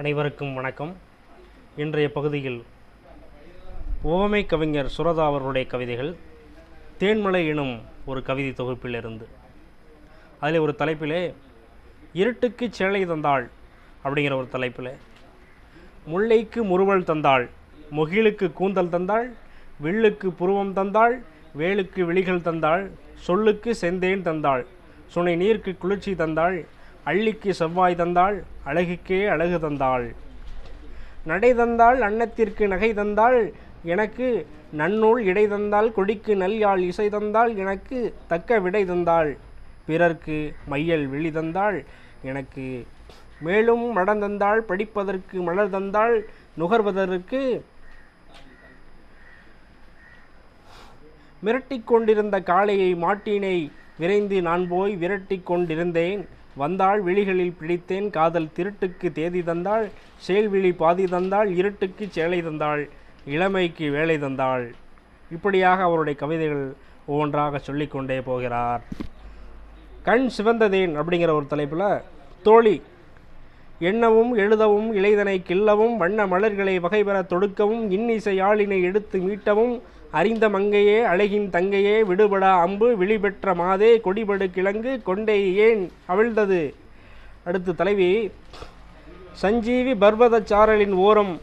அனைவருக்கும் வணக்கம். இன்றைய பகுதியில் ஓமை கவிஞர் சுரதா அவர்களுடைய கவிதைகள் தேன்மலை எனும் ஒரு கவிதை தொகுப்பிலிருந்து அதில் ஒரு தலைப்பிலே இருட்டுக்கு சேலை தந்தாள் அப்படிங்கிற ஒரு தலைப்பில் முல்லைக்கு முறுவல் தந்தாள் முகிலுக்கு கூந்தல் தந்தாள் வில்லுக்கு புருவம் தந்தாள் வேலுக்கு விழிகள் தந்தாள் சொல்லுக்கு செந்தேன் தந்தாள் சுனை நீருக்கு குளிர்ச்சி தந்தாள் அள்ளிக்கு செவ்வாய் தந்தாள் அழகுக்கே அழகு தந்தாள். நடை தந்தாள் அன்னத்திற்கு நகை தந்தாள் எனக்கு நன்னூல் இடை தந்தாள் கொடிக்கு நல்யாழ் இசை தந்தால் எனக்கு தக்க விடை தந்தாள். பிறர்க்கு மையல் விழி தந்தாள் எனக்கு மேலும் மடம் தந்தாள் படிப்பதற்கு மலர் தந்தாள் நுகர்வதற்கு மிரட்டிக் கொண்டிருந்த காளையை மாட்டினை விரைந்து நான் போய் விரட்டிக் கொண்டிருந்தேன். வந்தாள் விழிகளில் பிடித்தேன் காதல் திருட்டுக்கு தேதி தந்தாள் செயல்விழி பாதி தந்தாள் இருட்டுக்கு சேலை தந்தாள் இளமைக்கு வேலை தந்தாள். இப்படியாக அவருடைய கவிதைகள் ஒவ்வொன்றாக சொல்லிக்கொண்டே போகிறார். கண் சிவந்ததேன் அப்படிங்கிற ஒரு தலைப்பில் தோழி எண்ணவும் எழுதவும் இளைதனை கிள்ளவும் வண்ண மலர்களை வகைபெற தொடுக்கவும் இன்னிசை யாழினை எடுத்து மீட்டவும் அறிந்த மங்கையே அழகின் தங்கையே விடுபடா அம்பு விழிபெற்ற மாதே கொடிபடு கிழங்கு கொண்டை ஏன் அவிழ்ந்தது? அடுத்து தலைவி சஞ்சீவி பர்வதச்சாரலின் ஓரம்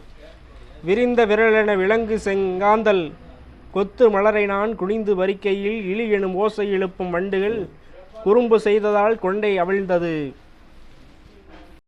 விரிந்த விரலென விலங்கு செங்காந்தல் கொத்து மலரை நான் குனிந்து வரிக்கையில் இழி எனும் ஓசை எழுப்பும் வண்டுகள் குறும்பு செய்ததால் கொண்டை அவிழ்ந்தது.